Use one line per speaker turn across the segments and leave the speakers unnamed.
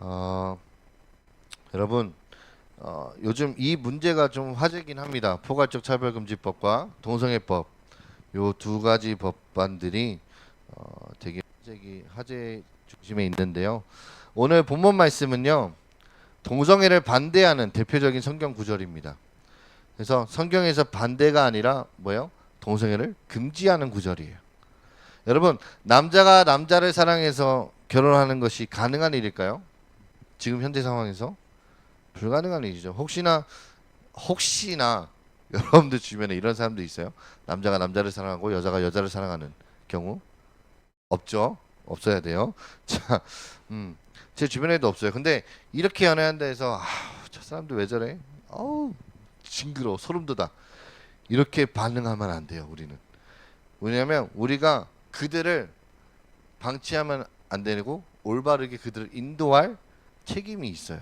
어, 여러분 어, 요즘 이 문제가 좀 화제긴 합니다. 포괄적 차별금지법과 동성애법 요 두 가지 법안들이 어, 되게 화제기 화제 중심에 있는데요. 오늘 본문 말씀은요 동성애를 반대하는 대표적인 성경 구절입니다. 그래서 성경에서 반대가 아니라 뭐요? 동성애를 금지하는 구절이에요. 여러분 남자가 남자를 사랑해서 결혼하는 것이 가능한 일일까요? 지금 현재 상황에서 불가능한 일이죠. 혹시나 혹시나 여러분들 주변에 이런 사람도 있어요? 남자가 남자를 사랑하고 여자가 여자를 사랑하는 경우 없죠. 없어야 돼요. 자, 음, 제 주변에도 없어요. 근데 이렇게 연애한다 해서 아, 저 사람들 왜 저래? 어우, 징그러, 소름 돋아. 이렇게 반응하면 안 돼요. 우리는 왜냐하면 우리가 그들을 방치하면 안 되고 올바르게 그들을 인도할 책임이 있어요.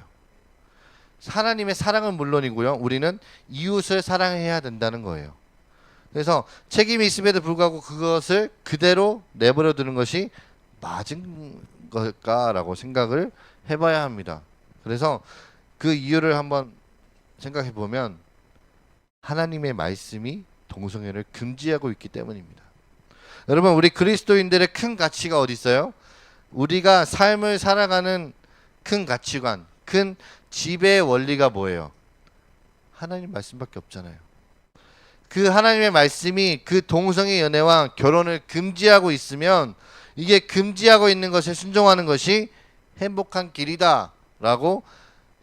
하나님의 사랑은 물론이고요. 우리는 이웃을 사랑해야 된다는 거예요. 그래서 책임이 있음에도 불구하고 그것을 그대로 내버려 두는 것이 맞은 걸까라고 생각을 해봐야 합니다. 그래서 그 이유를 한번 생각해 보면 하나님의 말씀이 동성애를 금지하고 있기 때문입니다. 여러분 우리 그리스도인들의 큰 가치가 어디 있어요? 우리가 삶을 살아가는 큰 가치관, 큰 지배의 원리가 뭐예요? 하나님 말씀밖에 없잖아요. 그 하나님의 말씀이 그 동성애 연애와 결혼을 금지하고 있으면 이게 금지하고 있는 것에 순종하는 것이 행복한 길이다라고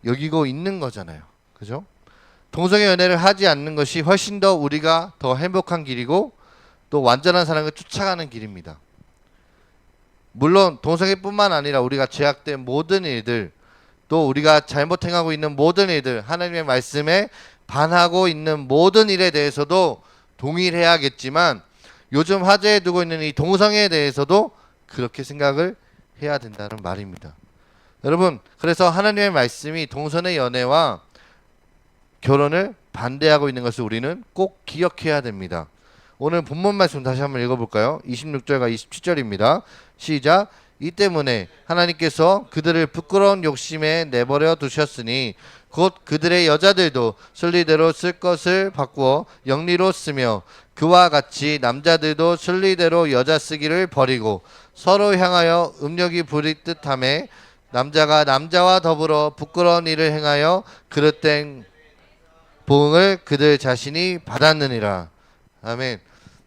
여기고 있는 거잖아요. 그죠? 동성애 연애를 하지 않는 것이 훨씬 더 우리가 더 행복한 길이고 또 완전한 사랑을 쫓아가는 길입니다. 물론 동성애뿐만 아니라 우리가 제약된 모든 일들 또 우리가 잘못 행하고 있는 모든 일들 하나님의 말씀에 반하고 있는 모든 일에 대해서도 동의를 해야겠지만 요즘 화제에 두고 있는 이 동성애에 대해서도 그렇게 생각을 해야 된다는 말입니다. 여러분 그래서 하나님의 말씀이 동성애 연애와 결혼을 반대하고 있는 것을 우리는 꼭 기억해야 됩니다. 오늘 본문 말씀 다시 한번 읽어볼까요? 26절과 27절입니다. 시작. 이 때문에 하나님께서 그들을 부끄러운 욕심에 내버려 두셨으니 곧 그들의 여자들도 순리대로 쓸 것을 바꾸어 영리로 쓰며 그와 같이 남자들도 순리대로 여자 쓰기를 버리고 서로 향하여 음력이 부릴 듯함에 남자가 남자와 더불어 부끄러운 일을 행하여 그릇된 보응을 그들 자신이 받았느니라. 아멘.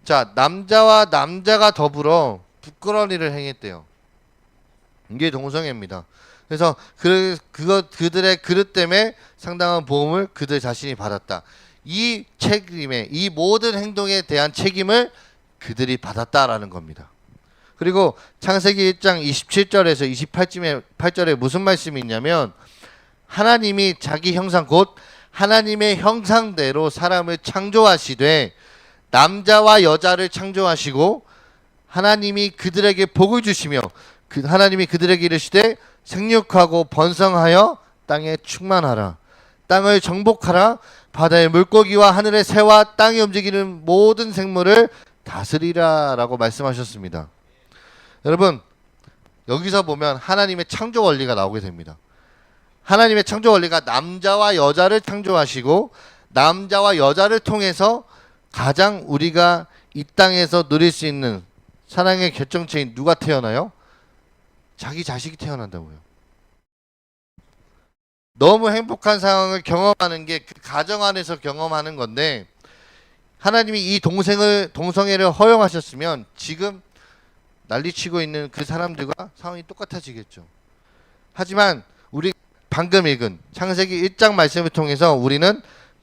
자, 남자와 남자가 더불어 부끄러운 일을 행했대요. 이게 동성애입니다. 그래서 그 그거 그들의 그릇 때문에 상당한 보험을 그들 자신이 받았다. 이 책임에 이 모든 행동에 대한 책임을 그들이 받았다라는 겁니다. 그리고 창세기 1장 27절에서 28절에 8절에 무슨 말씀이 있냐면 하나님이 자기 형상 곧 하나님의 형상대로 사람을 창조하시되 남자와 여자를 창조하시고 하나님이 그들에게 복을 주시며 그 하나님이 그들에게 이르시되 생육하고 번성하여 땅에 충만하라 땅을 정복하라 바다의 물고기와 하늘의 새와 땅에 움직이는 모든 생물을 다스리라라고 말씀하셨습니다. 여러분 여기서 보면 하나님의 창조 원리가 나오게 됩니다. 하나님의 창조 원리가 남자와 여자를 창조하시고 남자와 여자를 통해서 가장 우리가 이 땅에서 누릴 수 있는 사랑의 결정체인 누가 태어나요? 자기 자식이 태어난다고요. 너무 행복한 상황을 경험하는 게 그 가정 안에서 경험하는 건데 하나님이 이 동생을 동성애를 허용하셨으면 지금 난리치고 있는 그 사람들과 상황이 똑같아지겠죠. 하지만 우리 방금 읽은 창세기 1장 말씀을 통해서 우리는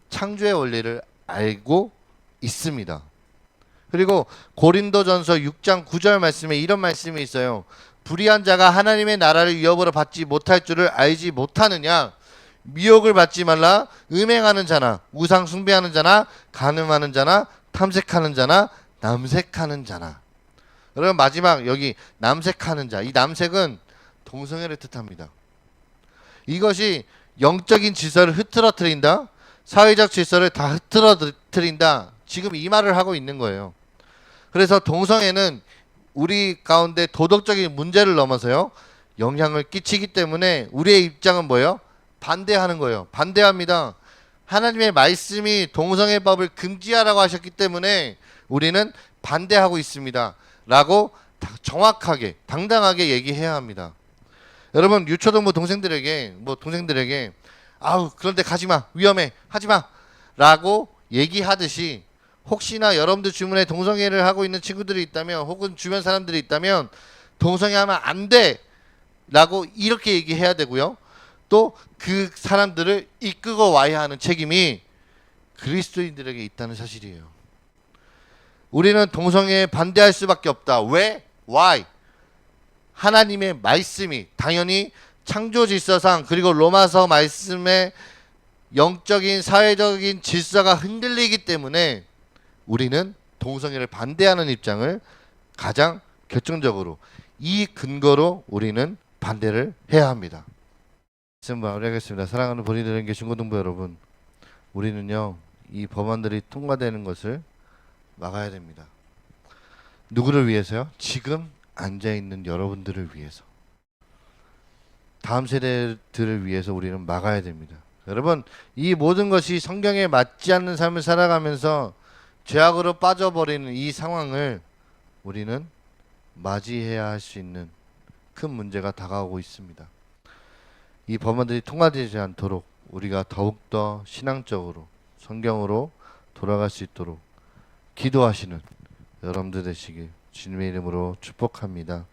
창조의 원리를 알고 있습니다. 그리고 고린도전서 6장 9절 말씀에 이런 말씀이 있어요. 불의한 자가 하나님의 나라를 위협으로 받지 못할 줄을 알지 못하느냐? 미혹을 받지 말라. 음행하는 자나 우상 숭배하는 자나 간음하는 자나 탐색하는 자나 남색하는 자나. 여러분 마지막 여기 남색하는 자. 이 남색은 동성애를 뜻합니다. 이것이 영적인 질서를 흐트러뜨린다. 사회적 질서를 다 흐트러뜨린다. 지금 이 말을 하고 있는 거예요. 그래서 동성애는 우리 가운데 도덕적인 문제를 넘어서요. 영향을 끼치기 때문에 우리의 입장은 뭐예요? 반대하는 거예요. 반대합니다. 하나님의 말씀이 동성애 법을 금지하라고 하셨기 때문에 우리는 반대하고 있습니다. 라고 다- 정확하게 당당하게 얘기해야 합니다. 여러분 유초동부 동생들에게 뭐 동생들에게 아우 그런데 가지 마 위험해 하지 마 라고 얘기하듯이 혹시나 여러분들 주변에 동성애를 하고 있는 친구들이 있다면 혹은 주변 사람들이 있다면 동성애 하면 안 돼 라고 이렇게 얘기해야 되고요. 또 그 사람들을 이끌어 와야 하는 책임이 그리스도인들에게 있다는 사실이에요. 우리는 동성애에 반대할 수밖에 없다. 왜? Why? 하나님의 말씀이 당연히 창조 질서상 그리고 로마서 말씀의 영적인 사회적인 질서가 흔들리기 때문에 우리는 동성애를 반대하는 입장을 가장 결정적으로 이 근거로 우리는 반대를 해야 합니다. 말씀 마무리하겠습니다. 사랑하는 본인들에게 중고등부 여러분, 우리는요 이 법안들이 통과되는 것을 막아야 됩니다. 누구를 위해서요? 지금 앉아 있는 여러분들을 위해서. 다음 세대들을 위해서 우리는 막아야 됩니다. 여러분, 이 모든 것이 성경에 맞지 않는 삶을 살아가면서 죄악으로 빠져버리는 이 상황을 우리는 맞이해야 할 수 있는 큰 문제가 다가오고 있습니다. 이 법안들이 통과되지 않도록 우리가 더욱더 신앙적으로 성경으로 돌아갈 수 있도록 기도하시는 여러분들 되시길 주님의 이름으로 축복합니다.